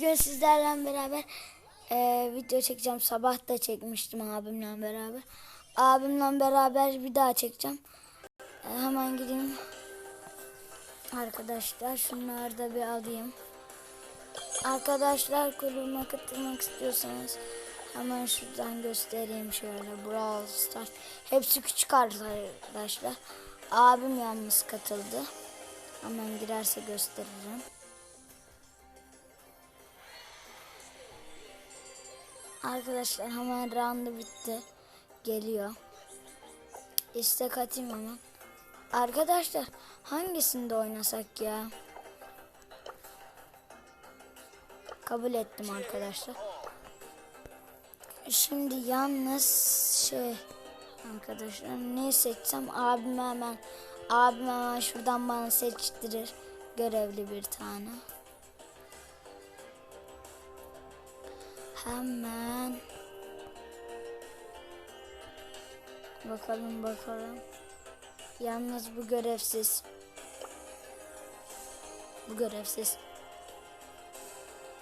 Bugün sizlerle beraber e, video çekeceğim. Sabah da çekmiştim abimle beraber. Abimle beraber bir daha çekeceğim. E, hemen gideyim. Arkadaşlar şunları da bir alayım. Arkadaşlar kulübüme katılmak istiyorsanız hemen şuradan göstereyim şöyle Brawl Stars. Hepsi küçük arkadaşlar. Abim yalnız katıldı. Hemen girerse gösteririm. Arkadaşlar hemen roundu bitti. Geliyor. İstek atayım hemen. Arkadaşlar hangisinde oynasak ya? Kabul ettim arkadaşlar. Şimdi yalnız şey arkadaşlar ne seçsem abim hemen abim hemen şuradan bana seçtirir görevli bir tane. Hemen bakalım bakalım. Yalnız bu görevsiz. Bu görevsiz.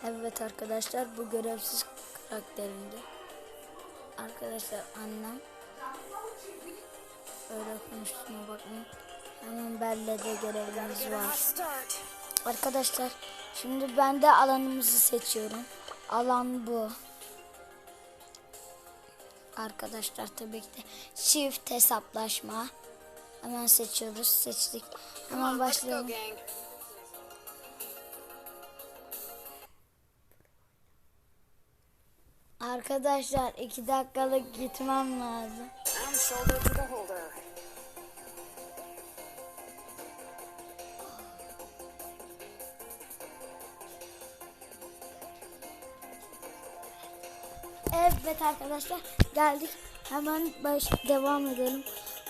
Evet arkadaşlar bu görevsiz karakterimdi. Arkadaşlar annem öyle konuştuğuma bakmayın. Hemen bellede görevlerimiz var. Arkadaşlar şimdi ben de alanımızı seçiyorum. Alan bu. Arkadaşlar tabii ki de çift hesaplaşma. Hemen seçiyoruz. Seçtik. Hemen başlayalım. Arkadaşlar iki dakikalık gitmem lazım. Evet arkadaşlar geldik. Hemen baş devam edelim.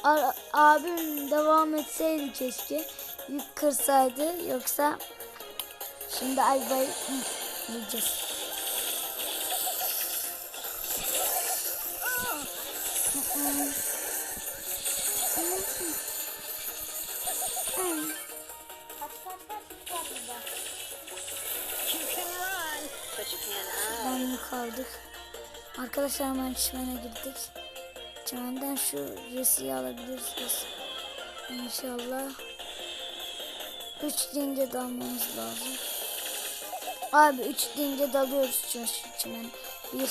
A- abim devam etseydi keşke. Yük kırsaydı yoksa şimdi ay bay yiyeceğiz. Arkadaşlar hemen çimene girdik. Çimenden şu resiyi alabilirsiniz. İnşallah. Üç deyince dalmamız lazım. Abi üç deyince dalıyoruz çünkü çimen. Bir.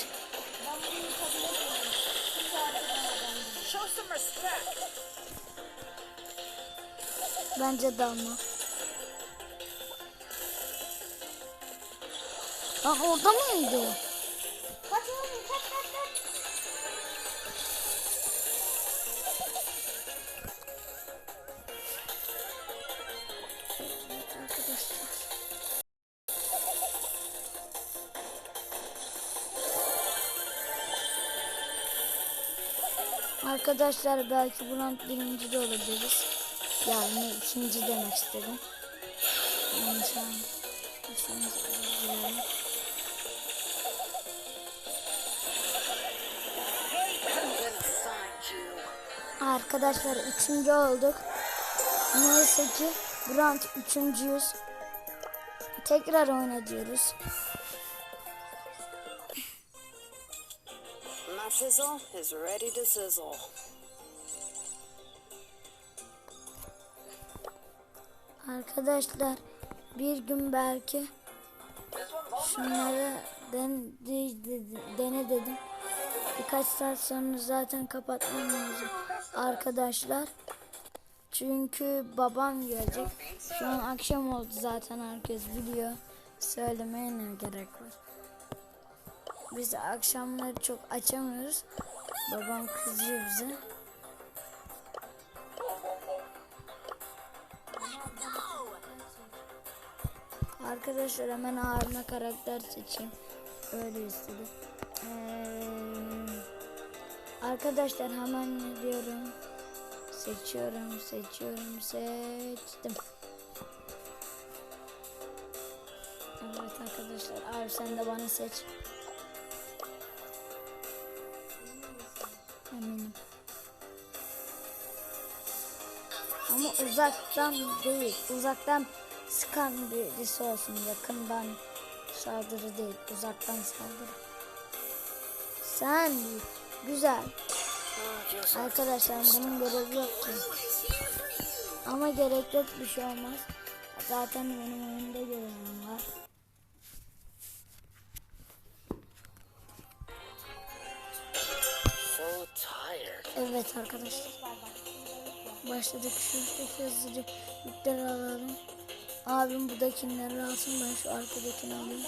Bence dalma. Lan orada mıydı? Arkadaşlar. Belki bu round birinci de olabiliriz. Yani ikinci demek istedim. Yani şu an Başımız üzülüyor. Arkadaşlar üçüncü olduk. Neyse ki round üçüncüyüz. Tekrar oyna diyoruz. My fizzle is ready to sizzle. Arkadaşlar bir gün belki şunları den, de- de- dene dedim. Birkaç saat sonra zaten kapatmam lazım arkadaşlar. Çünkü babam gelecek. Şu an akşam oldu zaten herkes biliyor. Söylemeye ne gerek var. Biz akşamları çok açamıyoruz. Babam kızıyor bize. Arkadaşlar hemen abime karakter seçeyim. Öyle istedi. Arkadaşlar hemen ne diyorum? Seçiyorum, seçiyorum, seçtim. Evet arkadaşlar, abi sen de bana seç. Eminim. Ama uzaktan değil, uzaktan sıkan birisi olsun, yakından Saldırı değil, uzaktan saldırı. Sen değil. Güzel. Arkadaşlar bunun görevi yok ki. Ama gerek yok bir şey olmaz. Zaten benim oyunda görevim var. Evet arkadaşlar. Başladık şuradaki hızlıca yükleri alalım. Abim buradakileri alsın ben şu arkadakini alayım.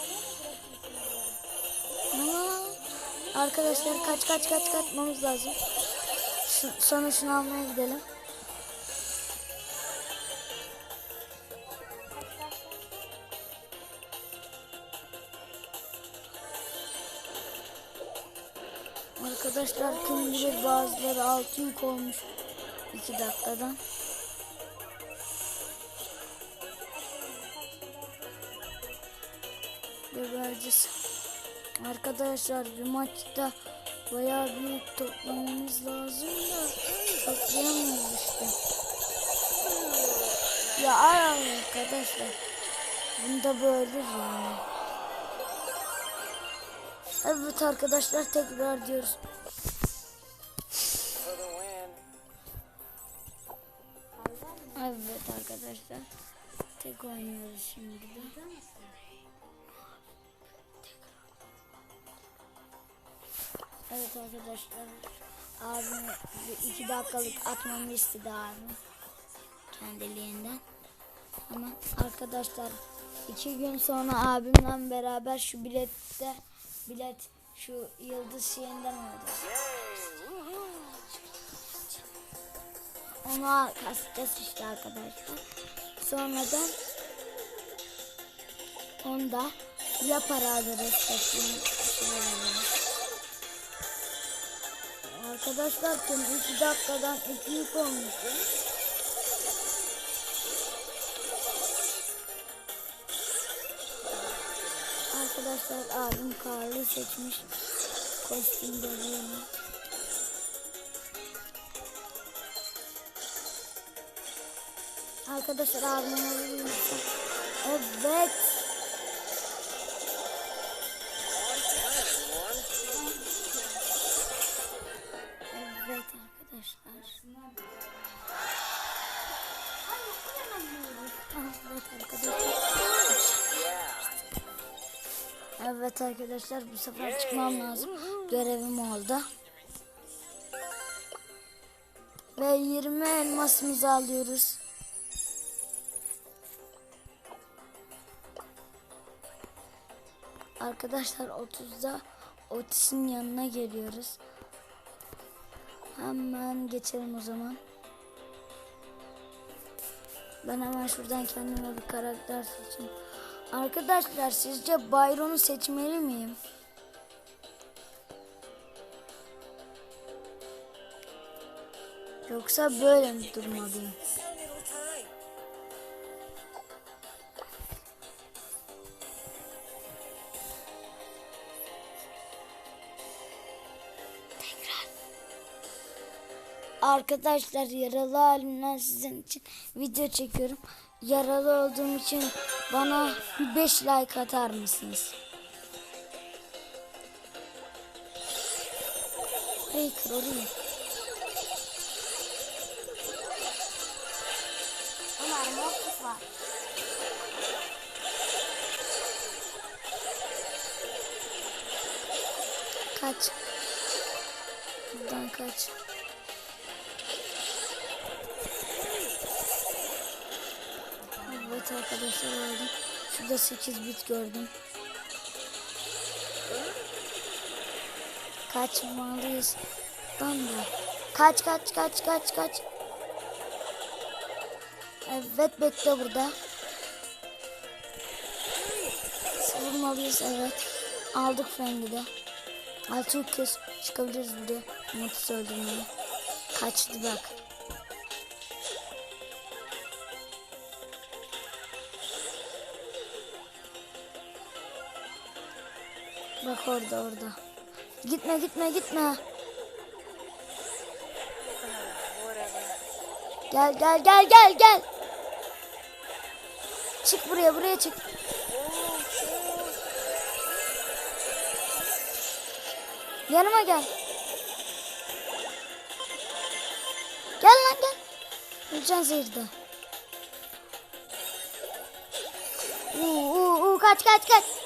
Ama arkadaşlar kaç kaç kaç kaçmamız lazım. Şu, sonra şunu almaya gidelim. Arkadaşlar kim bilir bazıları altı yük olmuş 2 dakikadan. Gebereceğiz. Arkadaşlar bir maçta bayağı büyük toplamamız lazım da toplayamıyoruz işte. Ya arkadaşlar. Bunda böyle yani. Evet arkadaşlar tekrar diyoruz. Evet arkadaşlar. Tek oynuyoruz şimdi. Evet arkadaşlar. Abim iki dakikalık atmamı istedi abim. Kendiliğinden. Ama arkadaşlar iki gün sonra abimle beraber şu bilette bilet şu yıldız şeyinden alacağız. Onu kasacağız işte arkadaşlar. Sonradan onda ya para alırız bakayım, şeyler Arkadaşlar tüm 2 dakikadan 2 yük olmuş. Arkadaşlar abim karlı seçmiş. Kostüm bebeğini. Arkadaşlar abim alabilir misin? Evet. Evet Evet arkadaşlar bu sefer çıkmam lazım. Görevim oldu. Ve 20 elmasımızı alıyoruz. Arkadaşlar 30'da Otis'in yanına geliyoruz. Hemen geçelim o zaman. Ben hemen şuradan kendime bir karakter seçeyim. Arkadaşlar sizce Byron'u seçmeli miyim? Yoksa böyle mi durmalıyım? Arkadaşlar yaralı halimden sizin için video çekiyorum. Yaralı olduğum için bana 5 like atar mısınız? Hey kralım. Ömer Mortis var. Kaç. Buradan kaç. Evet arkadaşlar aldım. Şurada 8 bit gördüm. Kaçmalıyız. Ben de. Kaç kaç kaç kaç kaç. Evet bekle burada. Savurmalıyız evet. Aldık Frank'i de. Altı kez çıkabiliriz buraya. Umut'u öldürmeye. Kaçtı bak. Bak orada orada. Gitme gitme gitme. Gel gel gel gel gel. Çık buraya buraya çık. Yanıma gel. Gel lan gel. Öleceksin zehirde. Uuu uuu kaç kaç kaç.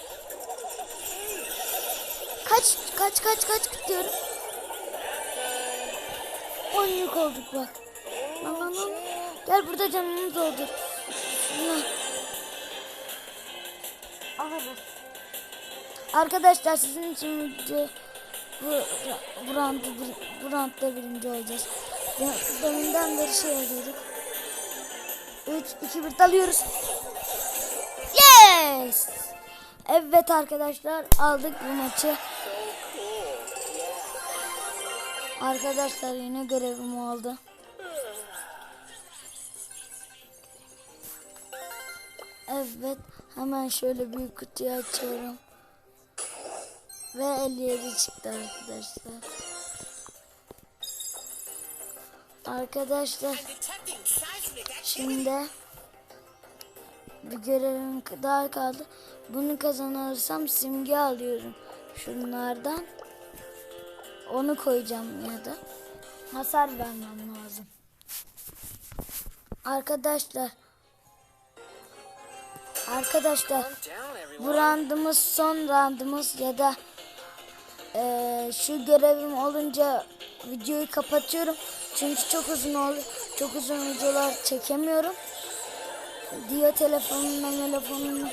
Kaç kaç kaç kaç diyorum. On yük olduk bak. Lan lan lan. Gel burada canını doldur. Alırız. Arkadaşlar sizin için video bu, bu, bir, bu roundda birinci olacağız. De- Deminden beri şey arıyorduk. 3, 2, 1 dalıyoruz. Yes! Evet arkadaşlar aldık bu maçı. Arkadaşlar yine görevim oldu. Evet hemen şöyle büyük kutuyu açıyorum. Ve 57 çıktı arkadaşlar. Arkadaşlar şimdi bir görevim daha kaldı. Bunu kazanırsam simge alıyorum şunlardan. Onu koyacağım ya da hasar vermem lazım. Arkadaşlar Arkadaşlar bu randımız son randımız ya da eee, şu görevim olunca videoyu kapatıyorum. Çünkü çok uzun oldu. Çok uzun videolar çekemiyorum. Diyor telefonuna telefonun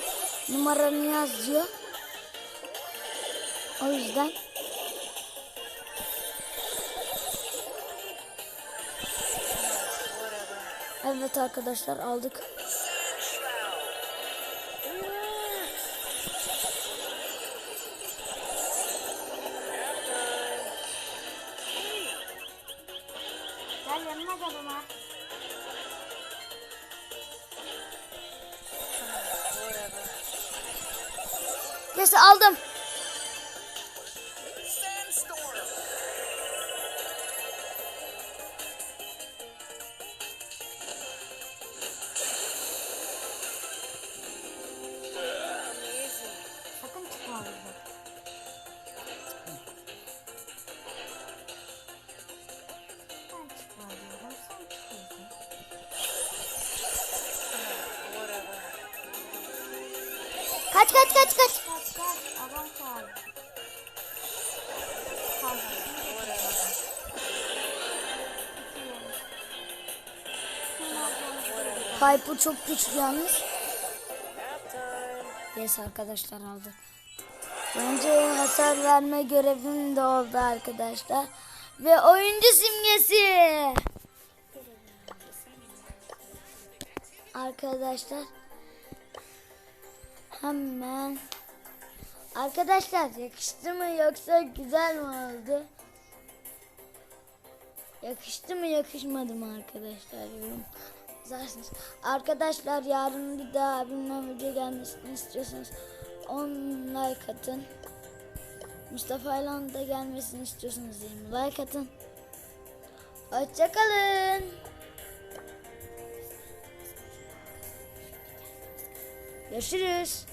numaranı yaz diyor. O yüzden Evet arkadaşlar aldık. Gel yanıma gel Ömer. Neyse aldım. Kaç kaç kaç kaç. Çok güçlü yalnız. Yes arkadaşlar aldık. Bence hasar verme görevim de oldu arkadaşlar. Ve oyuncu simgesi. Arkadaşlar. Hemen. Arkadaşlar yakıştı mı yoksa güzel mi oldu? Yakıştı mı yakışmadı mı arkadaşlar yorum yazarsınız. Arkadaşlar yarın bir daha abimle video gelmesini istiyorsanız 10 like atın. Mustafa İlhan'ın da gelmesini istiyorsanız 20 like atın. Hoşçakalın. Görüşürüz.